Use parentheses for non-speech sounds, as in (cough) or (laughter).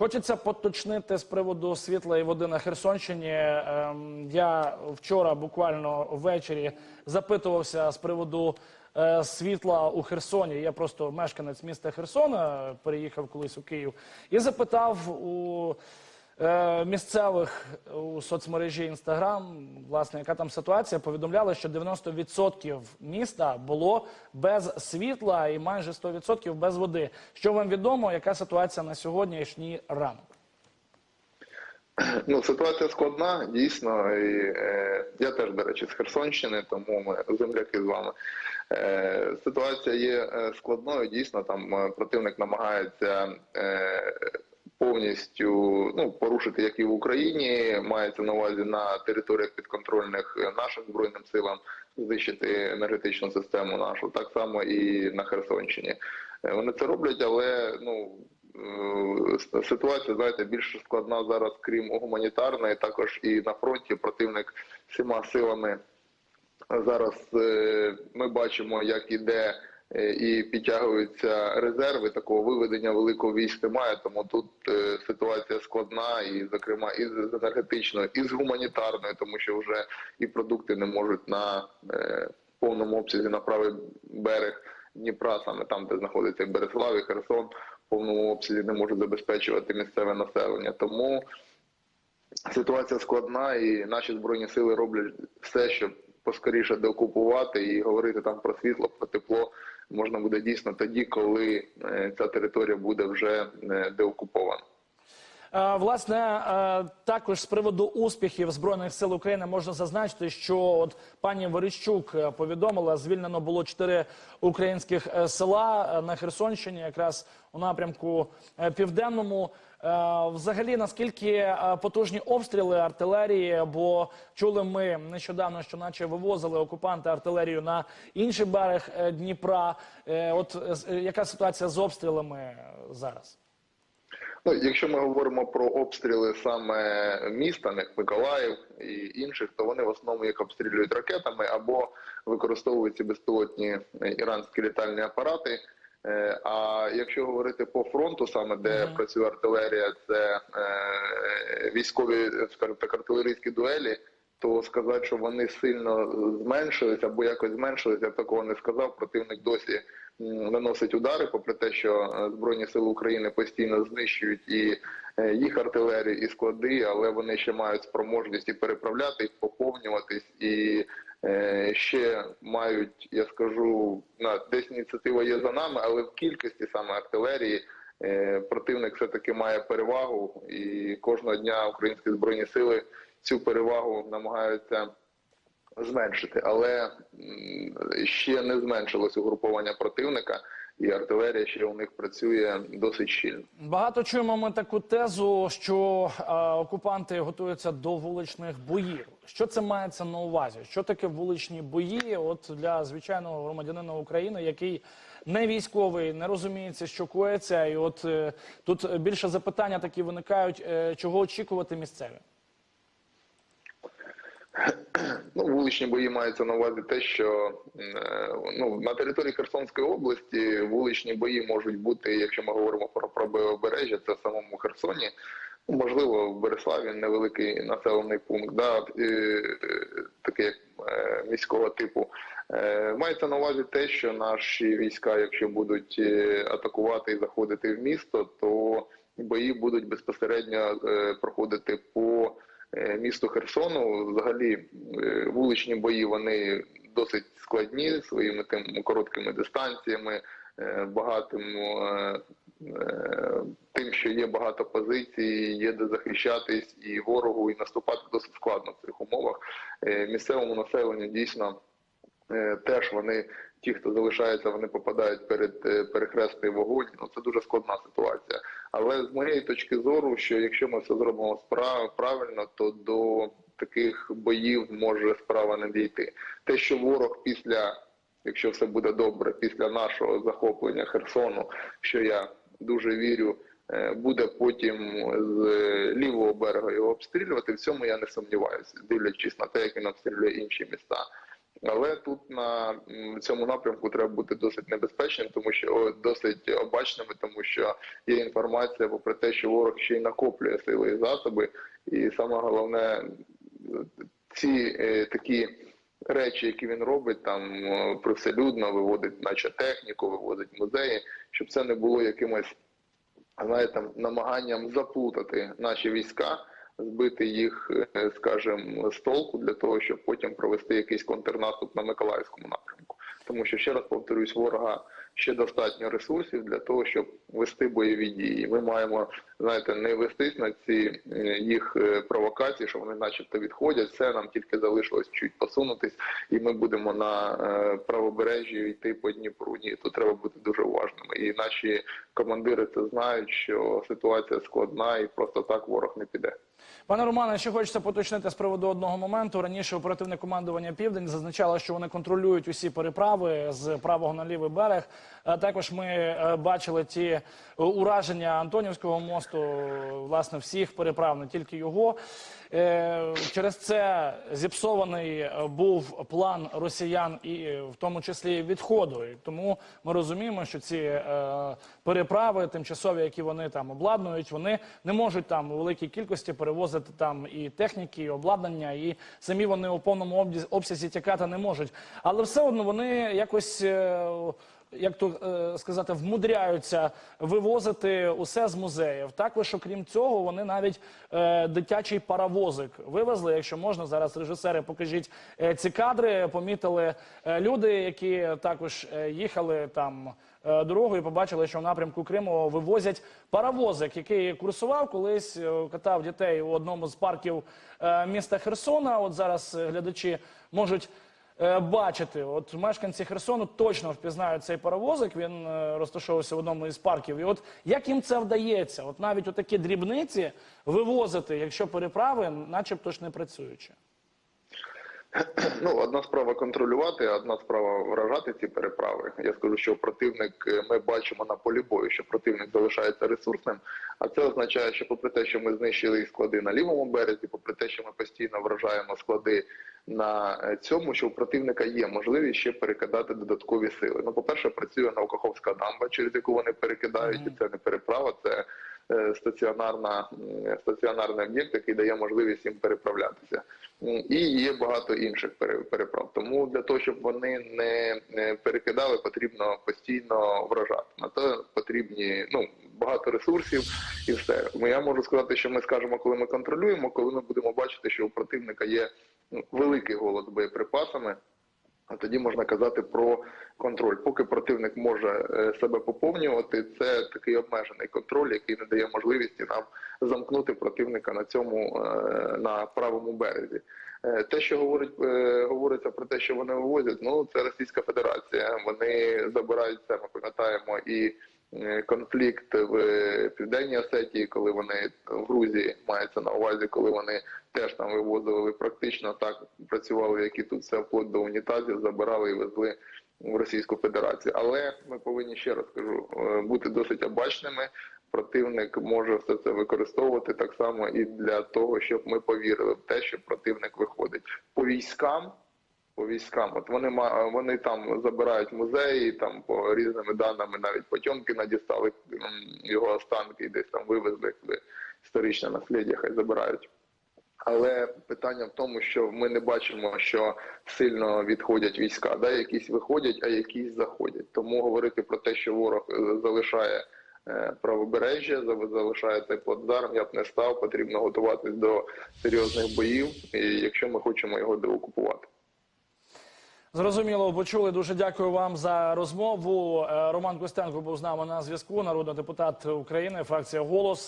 Хочеться поточнити з приводу світла і води на Херсонщині. Ем, Я вчора буквально ввечері запитувався з приводу е, світла у Херсоні. Я просто мешканець міста Херсона, переїхав колись у Київ, і запитав у місцевих у соцмережі Інстаграм, власне, яка там ситуація. Повідомляли, що 90% міста було без світла і майже 100% без води. Що вам відомо, яка ситуація на сьогоднішній ранок? Ну, ситуація складна, дійсно. І, е, я теж, до речі, з Херсонщини, тому ми земляки з вами. Е, ситуація є е, складною. Дійсно, там е, противник намагається е, повністю ну, порушити, як і в Україні, мається на увазі на територіях підконтрольних е, нашим збройним силам, знищити енергетичну систему нашу, так само і на Херсонщині. Е, Вони це роблять, але ну. Е, Ситуація, знаєте, більш складна зараз, крім гуманітарної, також і на фронті противник всіма силами. Зараз ми бачимо, як іде і підтягуються резерви. Такого виведення великого військ немає. Тому тут е, ситуація складна, і зокрема і з енергетичною, і з гуманітарною, тому що вже і продукти не можуть на е, повному обсязі на правий берег Дніпра, саме там, де знаходиться Береслав, і Херсон, в повному обсязі не можуть забезпечувати місцеве населення. Тому ситуація складна, і наші збройні сили роблять все, щоб поскоріше деокупувати і говорити там про світло, про тепло можна буде дійсно тоді, коли е, ця територія буде вже е, деокупована. Е, Власне, е, також з приводу успіхів збройних сил України можна зазначити, що от пані Верещук е, повідомила, звільнено було чотири українських села на Херсонщині, якраз у напрямку південному. Взагалі, наскільки потужні обстріли артилерії? Бо чули ми нещодавно, що наче вивозили окупанти артилерію на інший берег Дніпра. От яка ситуація з обстрілами зараз? Ну, якщо ми говоримо про обстріли саме міста, як Миколаїв і інших, то вони в основному їх обстрілюють ракетами або використовують ці безпілотні іранські літальні апарати. Е, А якщо говорити по фронту, саме де Мгм. працює артилерія, це е, військові, скажімо так, артилерійські дуелі, то сказати, що вони сильно зменшились або якось зменшились, я такого не сказав. Противник досі наносить удари, попри те, що е, Збройні сили України постійно знищують і е, їх артилерію, і склади, але вони ще мають спроможність і переправляти, і поповнюватись, і е, ще мають, я скажу, на десь ініціатива є за нами, але в кількості саме артилерії. Противник все таки має перевагу, і кожного дня українські збройні сили цю перевагу намагаються зменшити, але ще не зменшилось угруповання противника, і артилерія ще у них працює досить щільно. Багато чуємо ми таку тезу, що е, окупанти готуються до вуличних боїв. Що це мається на увазі? Що таке вуличні бої? От для звичайного громадянина України, який не військовий, не розуміється, що коїться, і от е, тут більше запитання такі виникають, е, чого очікувати місцеві. (clears throat) Ну, вуличні бої мається на увазі те, що е, ну, на території Херсонської області вуличні бої можуть бути, якщо ми говоримо про правобережжя, це в самому Херсоні. Ну, можливо, в Береславі невеликий населений пункт, да, е, такий як е, міського типу. Мається на увазі те, що наші війська, якщо будуть атакувати і заходити в місто, то бої будуть безпосередньо проходити по місту Херсону. Взагалі е, вуличні бої вони досить складні своїми тим короткими дистанціями, е, багатим е, е, тим, що є багато позицій, є де захищатись і ворогу, і наступати досить складно в цих умовах. Е, Місцевому населенню дійсно е, теж вони, ті, хто залишається, вони попадають перед е, перехресний вогонь. Ну це дуже складна ситуація. Але з моєї точки зору, що якщо ми все зробимо справ правильно, то до таких боїв може справа не дійти. Те, що ворог після, якщо все буде добре, після нашого захоплення Херсону, що я дуже вірю. е, Буде потім з лівого берега його обстрілювати. В цьому я не сумніваюся, дивлячись на те, як він обстрілює інші міста. Але тут на цьому напрямку треба бути досить небезпечним, тому що досить обачними, тому що є інформація про те, що ворог ще й накоплює сили і засоби, і саме головне ці е, такі речі, які він робить, там е, привселюдно виводить, наче техніку, вивозить музеї, щоб це не було якимось знаєте, намаганням заплутати наші війська, збити їх, е, скажімо, з толку для того, щоб потім провести якийсь контрнаступ на Миколаївському напрямку. Тому що ще раз повторюсь, ворога ще достатньо ресурсів для того, щоб вести бойові дії. Ми маємо, знаєте, не вестись на ці е, їх е, провокації, що вони, начебто, відходять. Все нам тільки залишилось чуть посунутись, і ми будемо на е, правобережжі йти по Дніпру. Ні, тут треба бути дуже уважними. І наші командири це знають, що ситуація складна, і просто так ворог не піде. Пане Романе, ще хочеться поточнити з приводу одного моменту. Раніше оперативне командування Південь зазначало, що вони контролюють усі переправи з правого на лівий берег. Також ми е, бачили ті е, ураження Антонівського мосту, власне, всіх переправ, не тільки його. Е, Через це зіпсований був план росіян, і в тому числі відходу. І тому ми розуміємо, що ці переправи тимчасові, які вони там обладнують, вони не можуть там у великій кількості перевозити там і техніки, і обладнання, і самі вони у повному обсязі тікати не можуть. Але все одно вони якось. Як то е, сказати, вмудряються вивозити усе з музеїв. Також, окрім цього, вони навіть е, дитячий паровозик вивезли. Якщо можна, зараз режисери покажіть е, ці кадри. Помітили е, люди, які також е, їхали там е, дорогою, побачили, що в напрямку Криму вивозять паровозик, який курсував колись, е, катав дітей у одному з парків е, міста Херсона. От зараз е, глядачі можуть бачити. От мешканці Херсону точно впізнають цей паровозик. Він е, розташовувався в одному із парків. І от як їм це вдається? От навіть у такі дрібниці вивозити, якщо переправи, начебто ж не працюючи. (clears throat) Ну, одна справа контролювати, одна справа вражати ці переправи. Я скажу, що противник е, ми бачимо на полі бою, що противник залишається ресурсним. А це означає, що попри те, що ми знищили склади на лівому березі, попри те, що ми постійно вражаємо склади на е, цьому, що у противника є можливість ще перекидати додаткові сили. Ну, по-перше, працює Наукаховська дамба, через яку вони перекидають, і це не переправа, це е, стаціонарна стаціонарний об'єкт, який дає можливість їм переправлятися. І є багато інших пере- переправ. Тому для того, щоб вони не перекидали, потрібно постійно вражати. На то потрібні ну багато ресурсів і все. Я можу сказати, що ми скажемо, коли ми контролюємо, коли ми будемо бачити, що у противника є великий голод боєприпасами. А тоді можна казати про контроль. Поки противник може е, себе поповнювати, це такий обмежений контроль, який не дає можливості нам замкнути противника на цьому е, на правому березі. Е, Те, що говорить говориться про те, що вони вивозять, ну це Російська Федерація. Вони забирають це. Ми пам'ятаємо і конфлікт в е, південній Осетії, коли вони в Грузії мається на увазі, коли вони теж там вивозили практично так працювали, як і тут все вплоть до унітазів, забирали і везли в Російську Федерацію. Але ми повинні ще раз кажу е, бути досить обачними. Противник може все це використовувати так само і для того, щоб ми повірили в те, що противник виходить по військам. По військам, от вони вони там забирають музеї, там по різними даними навіть Потьомкіна дістали його останки і десь там вивезли в історичне наслідя, хай забирають. Але питання в тому, що ми не бачимо, що сильно відходять війська. Да, якісь виходять, а якісь заходять. Тому говорити про те, що ворог е, залишає е, правобережжя, за- залишає цей плацдарм, я б не став. Потрібно готуватись до серйозних боїв, якщо ми хочемо його деокупувати. Зрозуміло, почули. Дуже дякую вам за розмову. Е, Роман Костенко був з нами на зв'язку. Народний депутат України, фракція Голос.